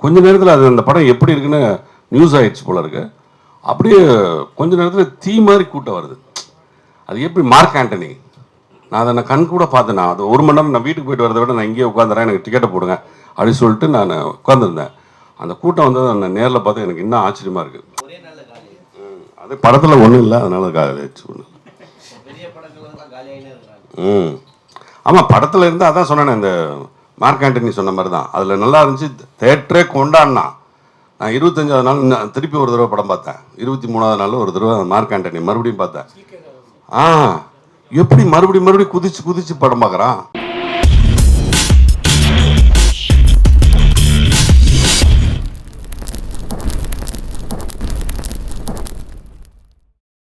கொஞ்ச நேரத்தில் அது அந்த படம் எப்படி இருக்குன்னு நியூஸ் ஆயிடுச்சு போல இருக்கு. அப்படியே கொஞ்ச நேரத்தில் தீ மாதிரி கூட்டம் வருது. அது எப்படி மார்க் ஆண்டனி? நான் அதை நான் கண் கூட பார்த்தேன். நான் அது ஒரு மணி நேரம் நான் வீட்டுக்கு போயிட்டு வரதை விட நான் இங்கேயே உட்காந்துறேன் எனக்கு டிக்கெட்டை போடுங்க அப்படின்னு சொல்லிட்டு நான் உட்காந்துருந்தேன் அந்த கூட்டம் வந்து நான் நேரில் பார்த்து எனக்கு இன்னும் ஆச்சரியமாக இருக்குது காலி அது படத்தில் ஒன்றும் இல்லை அதனால காலியாச்சு ஒன்று ம். ஆமாம் படத்தில் இருந்து அதான் சொன்னேனே இந்த மார்க் ஆண்டனி சொன்ன மாதிரி தான் அதில் நல்லா இருந்துச்சு. தேட்டரே கொண்டாடினான் நான் இருபத்தஞ்சாவது நாள் திருப்பி ஒரு தடவை படம் பார்த்தேன். இருபத்தி மூணாவது நாள் ஒரு தடவை மார்க் ஆண்டனி மறுபடியும் பார்த்தேன். ஆ எப்படி மறுபடியும் மறுபடியும் குதிச்சு குதிச்சு படம் பார்க்குறான்?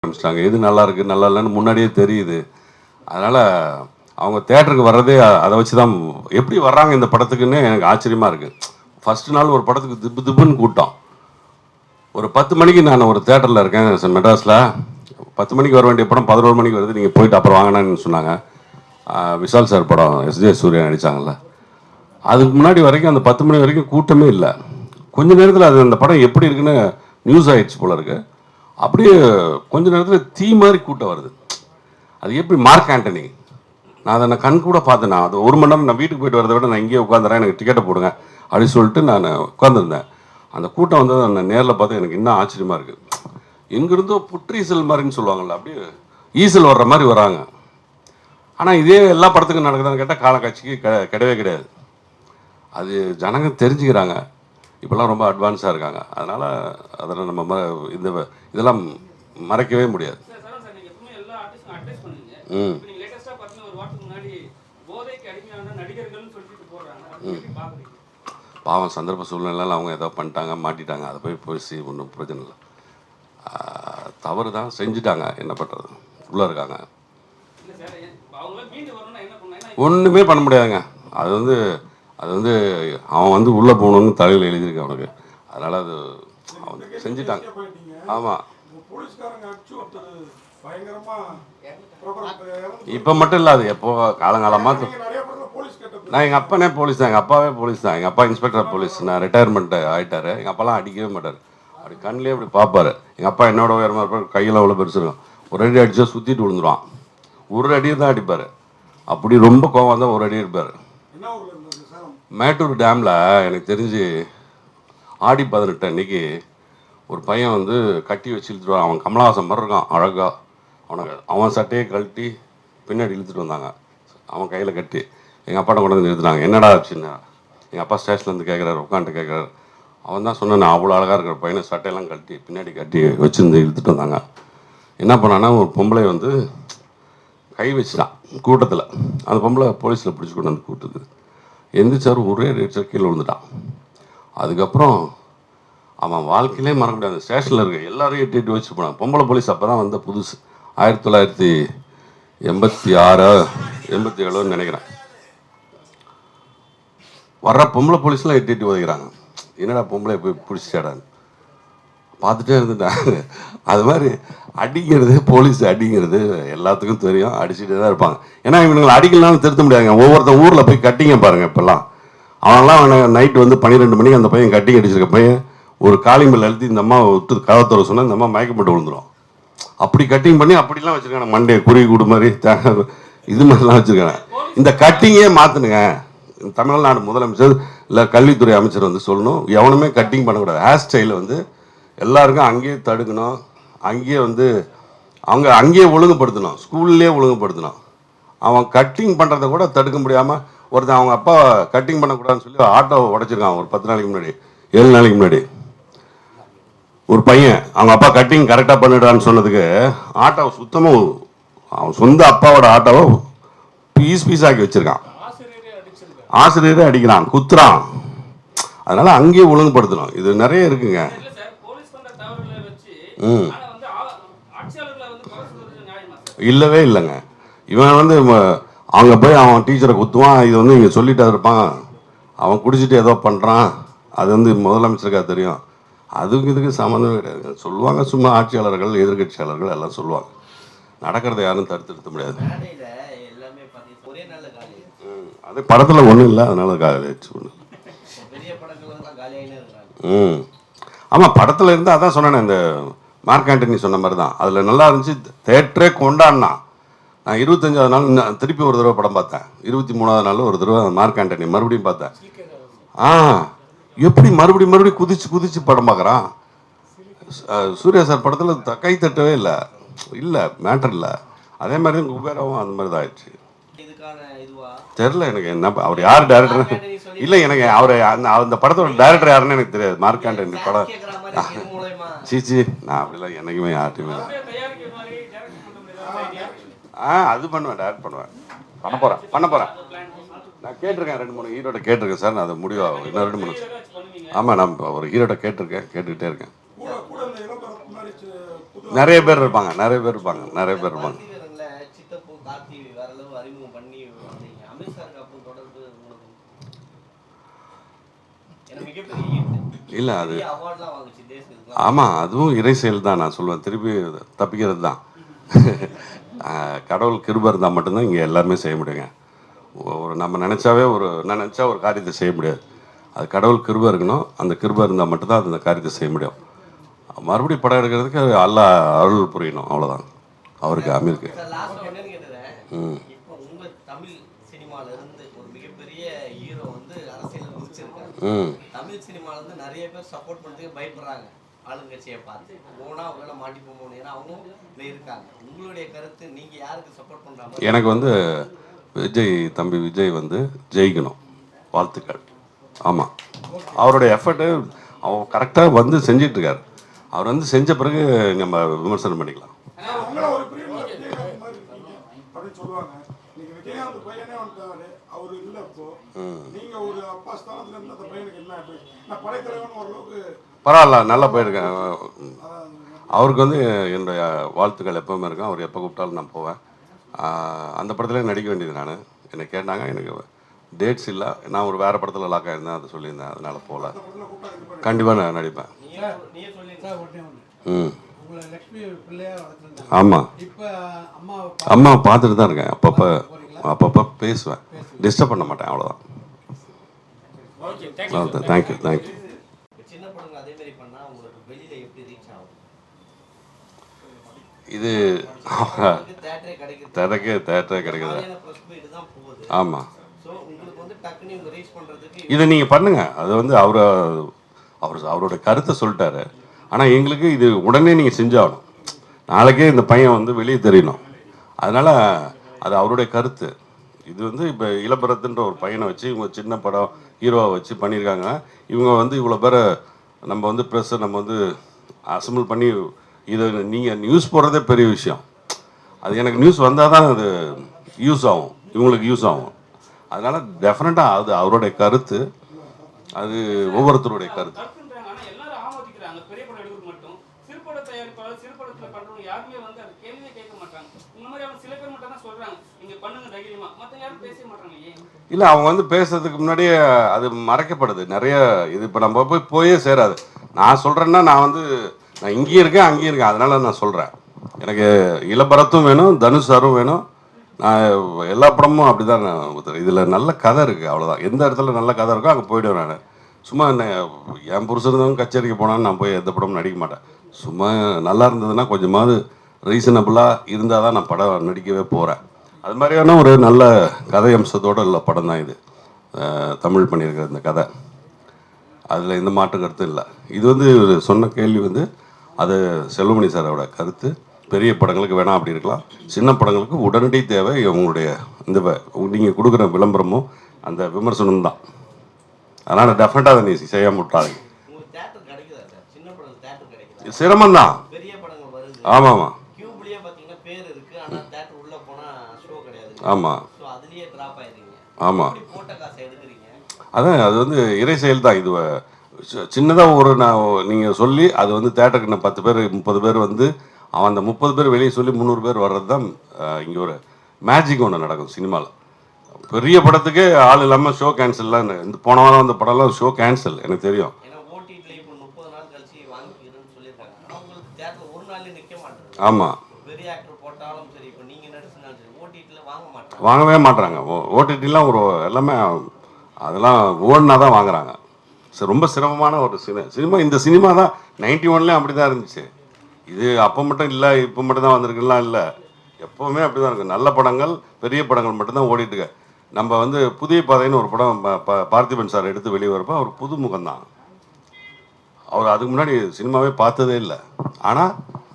ஆரம்பிச்சிட்டாங்க. எது நல்லா இருக்கு நல்லா இல்லைன்னு முன்னாடியே தெரியுது. அதனால அவங்க தேட்டருக்கு வர்றதே அதை வச்சு தான் எப்படி வர்றாங்க இந்த படத்துக்குன்னு எனக்கு ஆச்சரியமாக இருக்குது ஃபஸ்ட்டு நாள் ஒரு படத்துக்கு திப்பு திப்புன்னு கூட்டம். ஒரு பத்து மணிக்கு நான் ஒரு தேட்டரில் இருக்கேன் மெட்ராஸில். பத்து மணிக்கு வர வேண்டிய படம் பதினோரு மணிக்கு வருது நீங்கள் போயிட்டு அப்புறம் வாங்கினான்னு சொன்னாங்க. விஷால் சார் படம் எஸ் ஜே சூர்யா நடிச்சாங்கல்ல. அதுக்கு முன்னாடி வரைக்கும் அந்த பத்து மணி வரைக்கும் கூட்டமே இல்லை. கொஞ்ச நேரத்தில் அது அந்த படம் எப்படி இருக்குன்னு நியூஸ் ஆகிடுச்சு போல இருக்கு. அப்படியே கொஞ்ச நேரத்தில் தீ மாதிரி கூட்டம் வருது. அது எப்படி மார்க் ஆண்டனி? நான் அதை நான் கண் கூட பார்த்தேன் நான் அது ஒரு மணி நேரம் நான் வீட்டுக்கு போயிட்டு வரதை விட நான் இங்கேயே உட்காந்துறேன் எனக்கு டிக்கெட்டை போடுங்க அப்படின்னு சொல்லிட்டு நான் உட்காந்துருந்தேன் அந்த கூட்டம் வந்து நான் நேரில் பார்த்து எனக்கு இன்னும் ஆச்சரியமாக இருக்குது எங்கிருந்தோ புற்றீசல் மாதிரின்னு சொல்லுவாங்கல்ல அப்படியே ஈசல் வர்ற மாதிரி வராங்க. ஆனால் இதே எல்லா படத்துக்கும் நடக்குதான்னு கேட்டால் காலக்காட்சிக்கு க கிடையவே கிடையாது. அது ஜனங்க தெரிஞ்சுக்கிறாங்க. இப்போல்லாம் ரொம்ப அட்வான்ஸாக இருக்காங்க. அதனால் அதெல்லாம் நம்ம ம இந்த இதெல்லாம் மறைக்கவே முடியாது. சார் சரவணன் சார் நீங்க எப்பவுமே எல்லா ஆர்டிஸ்டும் அட்வைஸ் பண்ணுவீங்க ம் இப்போ நீங்க லேட்டஸ்டா பார்த்தீங்கன்னா ஒரு வாரத்துக்கு முன்னாடி போதைக்கு அடிமையான நடிகர்கள்னு சொல்லிட்டு போடுறாங்க அது எப்படி பாக்குறீங்க பாவம் சந்தர்ப்ப சூழ்நிலையில் அவங்க ஏதோ பண்ணிட்டாங்க மாட்டிட்டாங்க. அதை போய் பேசி ஒன்றும் பிரச்சனை இல்லை. தவறு தான். செஞ்சுட்டாங்க. என்ன பண்ணுறது உள்ளே இருக்காங்க. ஒன்றுமே பண்ண முடியாதுங்க. அது வந்து அது வந்து அவன் வந்து உள்ளே போகணுன்னு தலையில் எழுதியிருக்கு அவனுக்கு. அதனால் அது அவன் செஞ்சுட்டாங்க. ஆமாம் இப்போ மட்டும் இல்லை அது எப்போ காலங்காலமாக நான் எங்கள் அப்பனே போலீஸ் தான் எங்கள் அப்பாவே போலீஸ் தான். எங்கள் அப்பா இன்ஸ்பெக்டர் போலீஸ் நான் ரிட்டையர்மெண்ட் ஆகிட்டாரு எங்கள் அப்பாலாம் அடிக்கவே மாட்டார். அப்படி கண்ணிலே அப்படி பார்ப்பாரு. எங்கள் அப்பா என்னோட உயரமாக இருப்பார் கையில் அவ்வளோ பெருசு இருக்கும். ஒரு அடி அடிச்சா சுற்றிட்டு விழுந்துருவான். ஒரு அடியை தான் அடிப்பார். அப்படி ரொம்ப கோவம் தான் ஒரு அடி இருப்பார் மேட்டூர் டேமில் எனக்கு தெரிஞ்சு ஆடி பதினெட்டு அன்னைக்கு ஒரு பையன் வந்து கட்டி வச்சு இழுத்துட்டு வரான். அவன் கமலஹாசன் மாதிரி இருக்கான் அழகா. அவனை அவன் சட்டையை கழட்டி பின்னாடி இழுத்துட்டு வந்தாங்க. அவன் கையில் கட்டி. எங்கள் அப்பாட்ட கொண்டு வந்து நிறுத்தினாங்க. என்னடா ஆச்சுன்னா எங்கள் அப்பா ஸ்டேஷன்லேருந்து கேட்குறாரு உட்காந்துட்டு கேட்குறாரு அவன் தான் சொன்னான் அவ்வளோ அழகாக இருக்கிற பையனை சட்டையெல்லாம் கழட்டி பின்னாடி கட்டி வச்சுருந்து இழுத்துட்டு வந்தாங்க. என்ன பண்ணான்னா ஒரு பொம்பளை வந்து கை வச்சுட்டான் கூட்டத்தில். அந்த பொம்பளை போலீஸில் பிடிச்சி கொண்டு வந்து கூட்டுது. எந்திரிச்சார் ஒரே ரேட் கீழே விழுந்துட்டான். அதுக்கப்புறம் அவன் வாழ்க்கையிலே மறக்க முடியாது. ஸ்டேஷனில் இருக்க எல்லாரையும் எட்டி எட்டி வச்சு போனான். பொம்பளை போலீஸ் அப்போ தான் வந்த புதுசு. ஆயிரத்தி தொள்ளாயிரத்தி எண்பத்தி ஆறோ எண்பத்தி ஏழுன்னு நினைக்கிறேன். வர்ற பொம்பளை போலீஸ்லாம் எட்டி எட்டி உதைக்கிறாங்க. என்னடா பொம்பளை போய் பிடிச்சிட்டாடான்னு பார்த்துட்டே இருந்துட்டாங்க அது மாதிரி அடிக்கிறது போலீஸ் அடிங்கிறது எல்லாத்துக்கும் தெரியும். அடிச்சுட்டு தான் இருப்பாங்க. ஏன்னா இவனுங்களை அடிக்கலாம் திருத்த முடியாதுங்க. ஒவ்வொருத்தன் ஊரில் போய் கட்டிங்க பாருங்கள் இப்போல்லாம். அவனெல்லாம் அவனை நைட்டு வந்து பன்னிரெண்டு மணிக்கு அந்த பையன் கட்டிங் அடிச்சிருக்க பையன். ஒரு காளிமல் அழுத்தி இந்த அம்மா விட்டு கதை சொன்னால் இந்த அம்மா மயக்கப்பட்டு விழுந்துடும் அப்படி கட்டிங் பண்ணி அப்படிலாம் வச்சிருக்காங்க மண்டே குருவி கூடு மாதிரி இது மாதிரிலாம் வச்சிருக்காங்க இந்த கட்டிங்கே மாற்றணுங்க தமிழ்நாடு முதலமைச்சர் இல்லை கல்வித்துறை அமைச்சர் வந்து சொல்லணும். எவனுமே கட்டிங் பண்ணக்கூடாது. ஹேர் ஸ்டைலில் வந்து எல்லாருக்கும் அங்கேயே தடுக்கணும். அங்கேயே வந்து அவங்க அங்கேயே ஒழுங்குபடுத்தணும். ஸ்கூல்லேயே ஒழுங்குபடுத்தணும். அவன் கட்டிங் பண்ணுறத கூட தடுக்க முடியாமல் ஒருத்தன் அவங்க அப்பா கட்டிங் பண்ணக்கூடாதுன்னு சொல்லி ஆட்டோவை உடைச்சிருக்கான் ஒரு பத்து நாளைக்கு முன்னாடி ஏழு நாளைக்கு முன்னாடி. ஒரு பையன் அவங்க அப்பா கட்டிங் கரெக்டாக பண்ணிடுறான்னு சொன்னதுக்கு ஆட்டோவை சுத்தமாக அவன் சொந்த அப்பாவோட ஆட்டோவை பீஸ் பீஸ் ஆக்கி வச்சிருக்கான். ஆசிரியரே அடிக்கிறான் குத்துறான். அதனால அங்கேயே ஒழுங்குபடுத்தணும். இது நிறைய இருக்குங்க. ம். இல்லவே இல்லைங்க. இவன் வந்து அங்கே போய் அவன் டீச்சரை குத்துவான். இது வந்து இங்கே சொல்லிட்டு இருப்பான். அவன் குடிச்சிட்டு ஏதோ பண்ணுறான் அது வந்து முதலமைச்சருக்கா தெரியும். அதுக்கு இதுக்கு சம்மந்தமே கிடையாது. சொல்லுவாங்க சும்மா ஆட்சியாளர்கள் எதிர்கட்சியாளர்கள் எல்லாம் சொல்லுவாங்க. நடக்கிறத யாரும் தடுத்து நிறுத்த முடியாது. அது படத்தில் ஒன்றும் இல்லை அதனால காலேஜ் ஒன்று ம். ஆமாம் படத்தில் இருந்து அதான் சொன்னேனே இந்த மார்க் ஆண்டனி சொன்ன மாதிரி தான். அதில் நல்லா இருந்துச்சு தேட்டரே கொண்டாடினான் நான் இருபத்தஞ்சாவது நாள் திருப்பி ஒரு தடவை படம் பார்த்தேன். இருபத்தி மூணாவது நாள் ஒரு தடவை மார்க் ஆண்டனி மறுபடியும் பார்த்தேன். ஆ. எப்படி மறுபடியும் மறுபடியும் குதிச்சு குதிச்சு படம் பார்க்குறான் சூர்யா சார் படத்தில் கை தட்டவே இல்லை. இல்லை மேட்டர் இல்லை. அதே மாதிரி தான் குபேராவும் அந்த மாதிரி தான் ஆயிடுச்சு. தெரில எனக்கு என்ன அவர் யார் டேரக்டர் இல்லை எனக்கு அவர் அந்த அந்த படத்தோட டேரக்டர் யாருன்னு எனக்கு தெரியாது. மார்க் ஆண்டனி படம். சீச்சி நான் அப்படிலாம் ஏதாவது idea? ஆ அது பண்ணுவேன் டேரக்ட் பண்ணுவேன். பண்ண போகிறேன் பண்ண போகிறேன். நான் கேட்டிருக்கேன் ரெண்டு மூணு ஹீரோட கேட்டிருக்கேன் சார். நான் அது முடிவாகும் இன்னும் ரெண்டு மூணு ஆமாம் நான் இப்போ ஒரு ஹீரோட கேட்டிருக்கேன் கேட்டுக்கிட்டே இருக்கேன். நிறைய பேர் இருப்பாங்க நிறைய பேர் இருப்பாங்க நிறைய பேர் இருப்பாங்க. இல்லை அது ஆமாம் அதுவும் இறை செயல் தான் நான் சொல்லுவேன். திருப்பி தப்பிக்கிறது தான். கடவுள் கிருபர் இருந்தால் மட்டும்தான் இங்கே எல்லாருமே செய்ய முடியுங்க. ஒரு நம்ம நினச்சாவே ஒரு நினச்சா ஒரு காரியத்தை செய்ய முடியாது. அது கடவுள் கிருபை இருக்கணும். அந்த கிருபை இருந்தால் மட்டும்தான் அந்த காரியத்தை செய்ய முடியும். மறுபடியும் படம் எடுக்கிறதுக்கு அல்லாஹ் அருள் புரியணும். அவ்வளோதான் அவருக்கு அமீருக்கு. ம். தமிழ் சினிமால வந்து நிறைய பேர் சப்போர்ட் பயப்படுறாங்க. ஆளுங்கட்சியை பார்த்து. ஏன்னா அவங்களும் இதுல இருக்காங்க. உங்களுடைய கருத்து யாருக்கு சப்போர்ட் எனக்கு வந்து விஜய் தம்பி விஜய் வந்து ஜெயிக்கணும். வாழ்த்துக்கள். ஆமாம் அவருடைய எஃபர்ட்டு அவர் கரெக்டாக வந்து செஞ்சிட்ருக்கார். அவர் வந்து செஞ்ச பிறகு நம்ம விமர்சனம் பண்ணிக்கலாம். பரவாயில்ல நல்லா போயிருக்கேன். அவருக்கு வந்து என்னுடைய வாழ்த்துக்கள் எப்பவுமே இருக்கும். அவர் எப்போ கூப்பிட்டாலும் நான் போவேன். அந்த படத்துலேயே நடிக்க வேண்டியது நான். என்னை கேட்டாங்க எனக்கு டேட்ஸ் இல்லை. நான் ஒரு வேறு படத்தில் லாக் ஆயிருந்தேன் அதை சொல்லியிருந்தேன். அதனால போகல. படத்துல கண்டிப்பாக நான் நடிப்பேன். ம். ஆமாம் அம்மா பார்த்துட்டு தான் இருக்கேன். அப்பப்போ அப்பப்போ பேசுவேன். டிஸ்டர்ப் பண்ண மாட்டேன் அவ்வளோதான் தேங்க்யூ தேங்க்யூ சின்ன படங்கள் அதே மாதிரி பண்ணா உங்களுக்கு வெளியில எப்படி ரீச் ஆகும்? இது தேட்டரே திறக்க தேட்டரே கிடைக்குது? ஆமாம் இதை நீங்கள் பண்ணுங்க. அது வந்து அவர் அவர் அவரோட கருத்தை சொல்லிட்டாரு. ஆனால் எங்களுக்கு இது உடனே நீங்கள் செஞ்சாகணும். நாளைக்கே இந்த பையன் வந்து வெளியே தெரியணும். அதனால் அது அவருடைய கருத்து. இது வந்து இப்போ இளபரத்துன்ற ஒரு பையனை வச்சு இவங்க சின்ன படம் ஹீரோவை வச்சு பண்ணியிருக்காங்க. இவங்க வந்து இவ்வளோ பேரை நம்ம வந்து ப்ரெஸ்ஸை நம்ம வந்து அசம்பிள் பண்ணி இதை நீங்கள் நியூஸ் போடுறதே பெரிய விஷயம். அது எனக்கு நியூஸ் வந்தால் தான் அது யூஸ் ஆகும். இவங்களுக்கு யூஸ் ஆகும். அதனால் டெஃபினட்டாக அது அவருடைய கருத்து. அது ஒவ்வொருத்தருடைய கருத்து. இல்லை அவங்க வந்து பேசுறதுக்கு முன்னாடியே அது மறைக்கப்படுது. நிறைய இது இப்போ நம்ம போய் போயே சேராது. நான் சொல்கிறேன்னா நான் வந்து நான் இங்கேயும் இருக்கேன் அங்கேயும் இருக்கேன். அதனால நான் சொல்கிறேன் எனக்கு இளபரத்தும் வேணும் தனுஷ் சாரும் வேணும். நான் எல்லா படமும் அப்படி தான் நான் இதில் நல்ல கதை இருக்குது அவ்வளோதான் எந்த இடத்துல நல்ல கதை இருக்கோ அங்கே போயிடுவேன் நான். சும்மா என்ன என் புருஷன் கச்சேரிக்கு போனாலும் நான் போய் எந்த படமும் நடிக்க மாட்டேன். சும்மா நல்லா இருந்ததுன்னா கொஞ்சமாவது ரீசனபிளாக இருந்தால் தான் நான் படம் நடிக்கவே போகிறேன் அது மாதிரியான ஒரு நல்ல கதை அம்சத்தோடு உள்ள படம் தான் இது. தமிழ் பண்ணியிருக்கிற இந்த கதை. அதில் எந்த மாற்று கருத்தும் இல்லை. இது வந்து சொன்ன கேள்வி வந்து அது செல்வமணி சாரோட கருத்து. பெரிய படங்களுக்கு வேணாம் அப்படி இருக்கலாம். சின்ன படங்களுக்கு உடனடி தேவை உங்களுடைய இந்த நீங்கள் கொடுக்குற விளம்பரமும் அந்த விமர்சனம் தான். அதனால் டெஃபினட்டாக அதை நீ தேட்டர் கிடைக்குதா சிரமம் தான். ஆமாம். ஆமாம் ஆமாம் ஆமாம் அதான் அது வந்து இறை செயல் தான். இது சின்னதாக ஒரு நான் நீங்கள் சொல்லி அது வந்து தேட்டருக்கு நான் பத்து பேர் முப்பது பேர் வந்து அவன் அந்த முப்பது பேர் வெளியே சொல்லி முந்நூறு பேர் வர்றது தான் இங்கே ஒரு மேஜிக் ஒன்று நடக்கும் சினிமாவில் பெரிய படத்துக்கே ஆள் இல்லாமல் ஷோ கேன்சல்லாம் இந்த போன வாரம் அந்த படம்லாம் ஷோ கேன்சல் எனக்கு தெரியும். ஆமாம் மாட்டாங்க. வாங்கவே மாட்றாங்க. ஓடிடிலாம் ஒரு எல்லாமே அதெல்லாம் ஓடுனா தான் வாங்குறாங்க. ரொம்ப சிரமமான ஒரு சினிமா சினிமா இந்த சினிமா தான் நைன்டி ஒன்லேயும் அப்படி தான் இருந்துச்சு. இது அப்போ மட்டும் இல்லை இப்போ மட்டும் தான் வந்திருக்குலாம் இல்லை. எப்போவுமே அப்படி தான் இருக்கும் நல்ல படங்கள் பெரிய படங்கள் மட்டும்தான் ஓடிட்டு இருக்கு நம்ம வந்து புதிய பாதைன்னு ஒரு படம் ப- பார்த்திபன் சார் எடுத்து வெளியே வரப்போ அவர் புது முகம்தான் அவர் அதுக்கு முன்னாடி சினிமாவே பார்த்ததே இல்லை. ஆனால்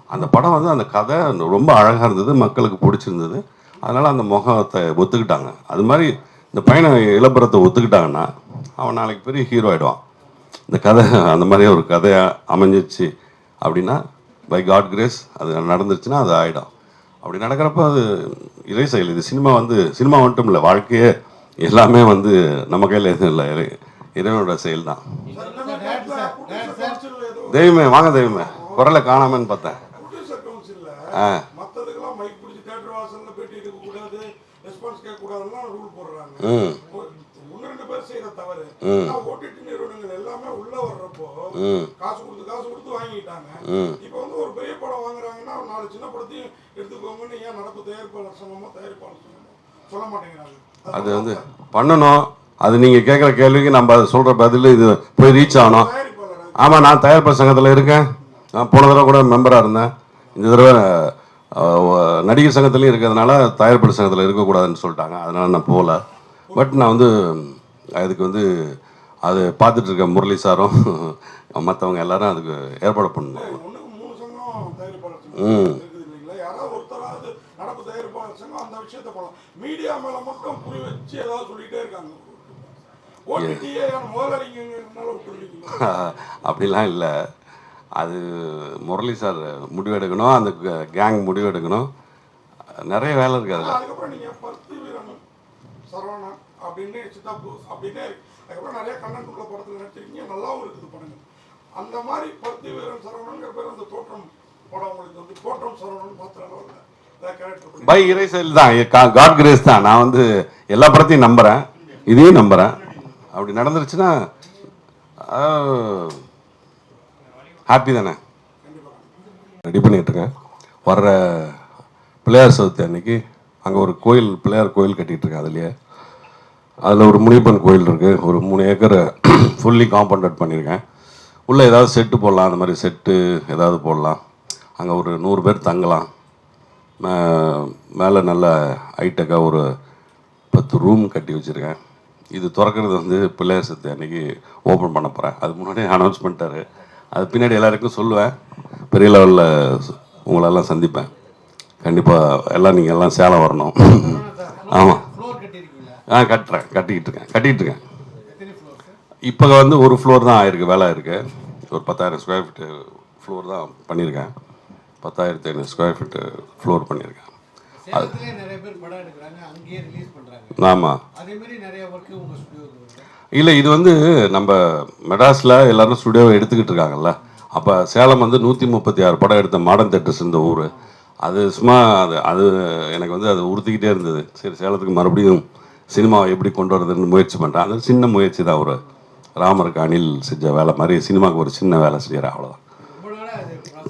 அந்த படம் வந்து அந்த கதை ரொம்ப அழகாக இருந்தது மக்களுக்கு பிடிச்சிருந்தது. அதனால் அந்த முகத்தை ஒத்துக்கிட்டாங்க. அது மாதிரி இந்த பையனை இளப்புறத்தை ஒத்துக்கிட்டாங்கன்னா அவன் நாளைக்கு பெரிய ஹீரோ ஆகிடுவான் இந்த கதை அந்த மாதிரி ஒரு கதையாக அமைஞ்சிச்சு அப்படின்னா பை காட் கிரேஸ் அது நடந்துருச்சுன்னா அது ஆகிடும் அப்படி நடக்கிறப்ப அது இறை செயல். இது சினிமா வந்து சினிமா மட்டும் இல்லை வாழ்க்கையே எல்லாமே வந்து நம்ம கையில் எதுவும் இல்லை. இறை இறைவனோட செயல் தான் தெய்வமே வாங்க தெய்வமே. குரலை காணாமன்னு பார்த்தேன். ஆ. மத்ததுக்கெல்லாம் காசு கொடுத்து காசு கொடுத்து வாங்கிட்டாங்க இப்போ வந்து ஒரு பெரிய படம் வாங்குறாங்கன்னா ஒரு நாலு சின்ன படத்தையும் எடுத்துக்கோங்கன்னு ஏன் நடப்பு தயாரிப்பாளர் சங்கமோ தயாரிப்பாளர் சங்கமோ சொல்ல மாட்டேங்கிறாங்க. அது வந்து பண்ணணும். அது நீங்கள் கேட்குற கேள்விக்கு நம்ம சொல்கிற பதில் இது போய் ரீச் ஆகணும். தயாரிப்பாளர்? ஆமாம் நான் தயாரிப்பு சங்கத்தில் இருக்கேன். நான் போன தடவை கூட மெம்பராக இருந்தேன். இந்த தடவை நடிகர் சங்கத்துலேயும் இருக்கிறதுனால தயாரிப்பு சங்கத்தில் இருக்கக்கூடாதுன்னு சொல்லிட்டாங்க. அதனால் நான் போகல. பட் நான் வந்து அதுக்கு வந்து அது பார்த்துட்டு இருக்க முரளி சாரும் மற்றவங்க எல்லாரும் அதுக்கு ஏற்பாடு பண்ணணும். ம். மீடியா மேல மட்டும் வச்சு ஏதாவது சொல்லிட்டே இருக்காங்க. அப்படிலாம் இல்லை. அது முரளி சார் முடிவெடுக்கணும் அந்த கேங் முடிவெடுக்கணும் நிறைய வேலை இருக்குது அதில். அதுக்கப்புறம் நிறைய கண்டென்ட் உள்ள படத்துல நடிச்சிருக்கீங்க நல்லாவும் இருக்குது படங்கள். அந்த மாதிரி பருத்தி வீரன் சரவணங்கிற பேர் அந்த தோற்றம் படம் உங்களுக்கு வந்து தோற்றம் சரவணன் மாத்திர அளவில் பை இறைசல் தான் காட் கிரேஸ் தான். நான் வந்து எல்லா படத்தையும் நம்புகிறேன் இதையும் நம்புகிறேன் அப்படி நடந்துருச்சுன்னா ஹாப்பி தானே? ரெடி பண்ணிட்டு வர்ற பிள்ளையார் சதுர்த்தி அன்னைக்கு அங்கே ஒரு கோயில் பிள்ளையார் கோயில் கட்டிகிட்ருக்கேன் அதுலேயே. அதில் ஒரு முனியப்பன் கோயில் இருக்குது ஒரு மூணு ஏக்கர் ஃபுல்லி காம்பவுண்டட் பண்ணியிருக்கேன். உள்ளே ஏதாவது செட்டு போடலாம். அந்த மாதிரி செட்டு ஏதாவது போடலாம். அங்கே ஒரு நூறு பேர் தங்கலாம். மேலே நல்ல ஹைடெக்காக ஒரு பத்து ரூம் கட்டி வச்சுருக்கேன். இது திறக்கிறது வந்து பிள்ளையார் சத்து அன்னைக்கு ஓப்பன் பண்ண போகிறேன் அது முன்னாடியே அனௌன்ஸ் பண்ணிட்டாரு. அது பின்னாடி எல்லாருக்கும் சொல்லுவேன். பெரிய லெவலில் உங்களெல்லாம் சந்திப்பேன். கண்டிப்பாக எல்லாம் நீங்கள் எல்லாம் சேலம் வரணும். ஆமாம் ஆ கட்டுறேன். கட்டிக்கிட்டு இருக்கேன் கட்டிக்கிட்டு இருக்கேன் இப்போ வந்து ஒரு ஃப்ளோர் தான் ஆயிருக்கு வேலை இருக்குது ஒரு பத்தாயிரம் ஸ்கொயர் ஃபீட்டு ஃப்ளோர் தான் பண்ணியிருக்கேன். பத்தாயிரத்தி ஐநூறு ஸ்கொயர் ஃபீட்டு ஃப்ளோர் பண்ணியிருக்கேன். ஆமாம் அதே வருது. இல்லை இது வந்து நம்ம மெட்ராஸில் எல்லாரும் ஸ்டுடியோவை எடுத்துக்கிட்டு இருக்காங்கல்ல. அப்போ சேலம் வந்து நூற்றி முப்பத்தி ஆறு படம் எடுத்த மாடர்ன் தேட்டர்ஸ் இந்த ஊர். அது சும்மா அது அது எனக்கு வந்து அது உறுத்திக்கிட்டே இருந்தது. சரி சேலத்துக்கு மறுபடியும் சினிமாவை எப்படி கொண்டு வரதுன்னு முயற்சி பண்ணுறேன் அது சின்ன முயற்சி தான். ஒரு ராமருக்கு அணில் செஞ்ச வேலை மாதிரி சினிமாவுக்கு ஒரு சின்ன வேலை செய்கிறேன் அவ்வளோதான்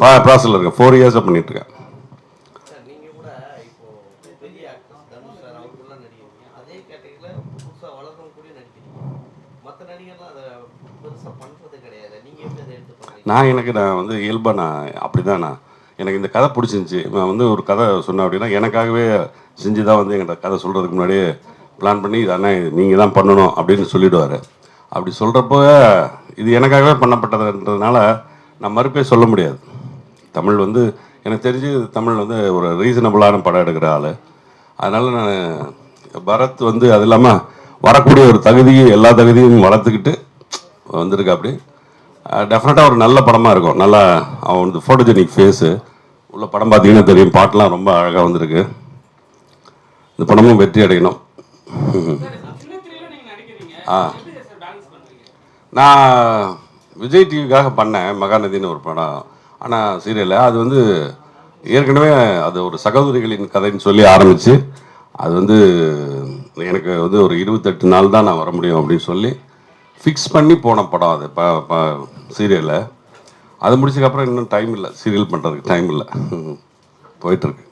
அது ப்ராசஸில் இருக்கேன் ஃபோர் இயர்ஸாக பண்ணிகிட்ருக்கேன் நான் எனக்கு நான் வந்து இயல்பாக நான் அப்படி தான் நான் எனக்கு இந்த கதை பிடிச்சிருந்துச்சி. நான் வந்து ஒரு கதை சொன்னேன் அப்படின்னா எனக்காகவே செஞ்சு தான் வந்து என்கிட்ட கதை சொல்கிறதுக்கு முன்னாடியே பிளான் பண்ணி இதானே நீங்கள் தான் பண்ணணும் அப்படின்னு சொல்லிவிடுவார் அப்படி சொல்கிறப்போ இது எனக்காகவே பண்ணப்பட்டதுன்றதுனால நான் மறுப்பே சொல்ல முடியாது. தமிழ் வந்து எனக்கு தெரிஞ்சு தமிழ் வந்து ஒரு ரீசனபிளான படம் எடுக்கிற ஆள். அதனால் நான் பரத் வந்து அது இல்லாமல் வரக்கூடிய ஒரு தகுதியை எல்லா தகுதியும் வளர்த்துக்கிட்டு வந்திருக்கு அப்படி. டெஃபினட்டாக ஒரு நல்ல படமாக இருக்கும். நல்லா அவன் வந்து ஃபோட்டோஜெனிக் ஃபேஸு உள்ள படம் பார்த்தீங்கன்னா தெரியும். பாட்டெலாம் ரொம்ப அழகாக வந்திருக்கு. இந்த படமும் வெற்றி அடையணும். ஆ. நான் விஜய் டிவிக்காக பண்ணேன் மகாநதின்னு ஒரு படம். ஆனால் சீரியலில் அது வந்து ஏற்கனவே அது ஒரு சகோதரிகளின் கதைன்னு சொல்லி ஆரம்பித்து அது வந்து எனக்கு வந்து ஒரு இருபத்தெட்டு நாள் தான் நான் வர முடியும் அப்படின்னு சொல்லி ஃபிக்ஸ் பண்ணி போன படம் அது இப்போ சீரியலில் அது முடிச்சதுக்கப்புறம் இன்னும் டைம் இல்லை சீரியல் பண்ணுறதுக்கு டைம் இல்லை. போயிட்டுருக்கு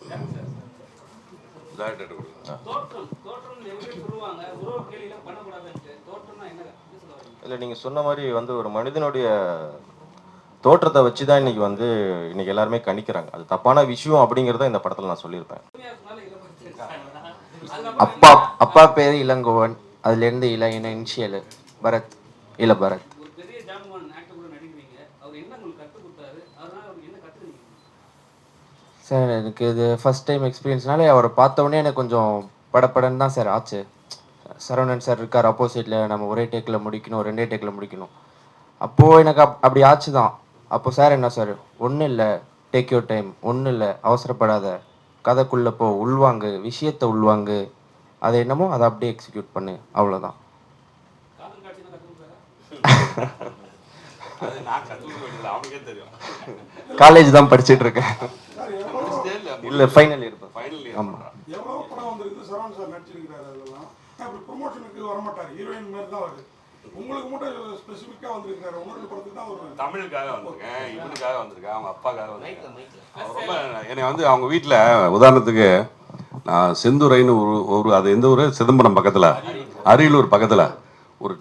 தோற்றம் தோற்றம் எப்படி சொல்லுவாங்க உறவு கேள்வியெல்லாம் பண்ணக்கூடாதுன்ட்டு தோற்றம்னா என்ன என்ன சொல்ல வரீங்க இல்லை நீங்கள் சொன்ன மாதிரி வந்து ஒரு மனிதனுடைய தோற்றத்தை வச்சு தான் இன்னைக்கு வந்து இன்னைக்கு எல்லாருமே கணிக்கிறாங்க. அது தப்பான விஷயம் அப்படிங்கிறத இந்த படத்தில் நான் சொல்லியிருப்பேன். அப்பா அப்பா பேர் இளங்கோவன். அதுலேருந்து இள என்ன இனிஷியல் பரத் இள பரத். சார் எனக்கு இது ஃபர்ஸ்ட் டைம் எக்ஸ்பீரியன்ஸ்னால அவரை பார்த்த உடனே எனக்கு கொஞ்சம் படப்படன்னு தான் சார் ஆச்சு. சரவணன் சார் இருக்கார் ஆப்போசிட்டில் நம்ம ஒரே டேக்கில் முடிக்கணும் ரெண்டே டேக்கில் முடிக்கணும். அப்போது எனக்கு அப் அப்படி ஆச்சு தான் அப்போ சார் என்ன சார் ஒன்றும் இல்லை. டேக் யூர் டைம் ஒன்றும் இல்லை. அவசரப்படாத. கதைக்குள்ளே போ. உள்வாங்கு. விஷயத்தை உள்வாங்கு. அது என்னமோ அதை அப்படியே எக்ஸிக்யூட் பண்ணு. அவ்வளோதான் காலேஜ் தான் படிச்சிட்டு இருக்கேன். இல்லை ஃபைனல் இருப்பேன் ஃபைனல் அப்படி ப்ரொமோஷனுக்கு வரமாட்டார். ஹீரோயின் மாதிரி தான் வருது உங்களுக்கு மட்டும் ஸ்பெசிஃபிக்காக வந்திருக்கிறாரு உங்களுக்கு படத்துக்கு தான் வருவாங்க தமிழுக்காக வந்திருக்கேன் இவனுக்காக வந்திருக்கேன் அவங்க அப்பாக்காக வந்திருக்கேன். ரொம்ப என்னை வந்து அவங்க வீட்டில் உதாரணத்துக்கு நான் செந்துறைன்னு ஒரு ஒரு அது எந்த ஊர்? சிதம்பரம் பக்கத்தில். அரியலூர் பக்கத்தில். ஒரு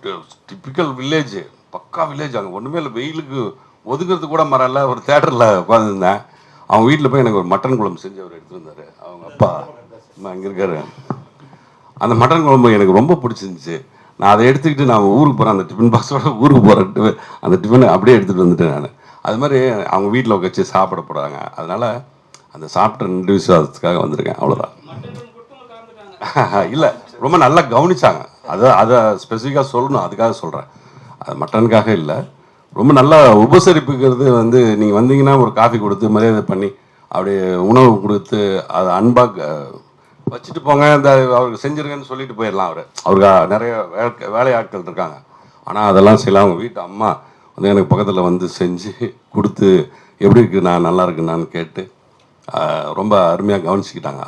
டிப்பிக்கல் வில்லேஜ் பக்கா வில்லேஜ் அங்கே ஒன்றுமே இல்லை. வெயிலுக்கு ஒதுங்கிறது கூட மரம் இல்லை ஒரு தேட்டரில் உட்காந்துருந்தேன் அவங்க வீட்டில் போய் எனக்கு ஒரு மட்டன் குழம்பு செஞ்சு அவர் எடுத்துட்டு வந்தார். அவங்க அப்பா அங்கே இருக்காரு. அந்த மட்டன் குழம்பு எனக்கு ரொம்ப பிடிச்சிருந்துச்சு. நான் அதை எடுத்துக்கிட்டு நான் ஊருக்கு போகிறேன் அந்த டிஃபன் பாக்ஸோட ஊருக்கு போகிறேன்ட்டு அந்த டிஃபனை அப்படியே எடுத்துகிட்டு வந்துட்டேன் நான். அது மாதிரி அவங்க வீட்டில் வச்சு சாப்பிட போகிறாங்க அதனால் அந்த சாப்பிட்ட ரெண்டு விசுவாசத்துக்காக வந்திருக்கேன். அவ்வளோதான் இல்லை ரொம்ப நல்லா கவனிச்சாங்க. அதை அதை ஸ்பெசிஃபிக்காக சொல்லணும். அதுக்காக சொல்கிறேன் அது மட்டனுக்காக இல்லை. ரொம்ப நல்லா உபசரிப்புங்கிறது வந்து நீங்கள் வந்தீங்கன்னா ஒரு காஃபி கொடுத்து மரியாதை பண்ணி அப்படியே உணவு கொடுத்து அதை அன்பாக வச்சுட்டு போங்க இந்த அவருக்கு செஞ்சிருங்கன்னு சொல்லிட்டு போயிடலாம் அவர். அவருக்கு நிறைய வேலை வேலையாட்கள் இருக்காங்க. ஆனால் அதெல்லாம் செய்யலாம் அவங்க வீட்டு அம்மா வந்து எனக்கு பக்கத்தில் வந்து செஞ்சு கொடுத்து எப்படி இருக்கு நான் நல்லா இருக்குன்னு கேட்டு ரொம்ப அருமையாக கவனிச்சுக்கிட்டாங்க.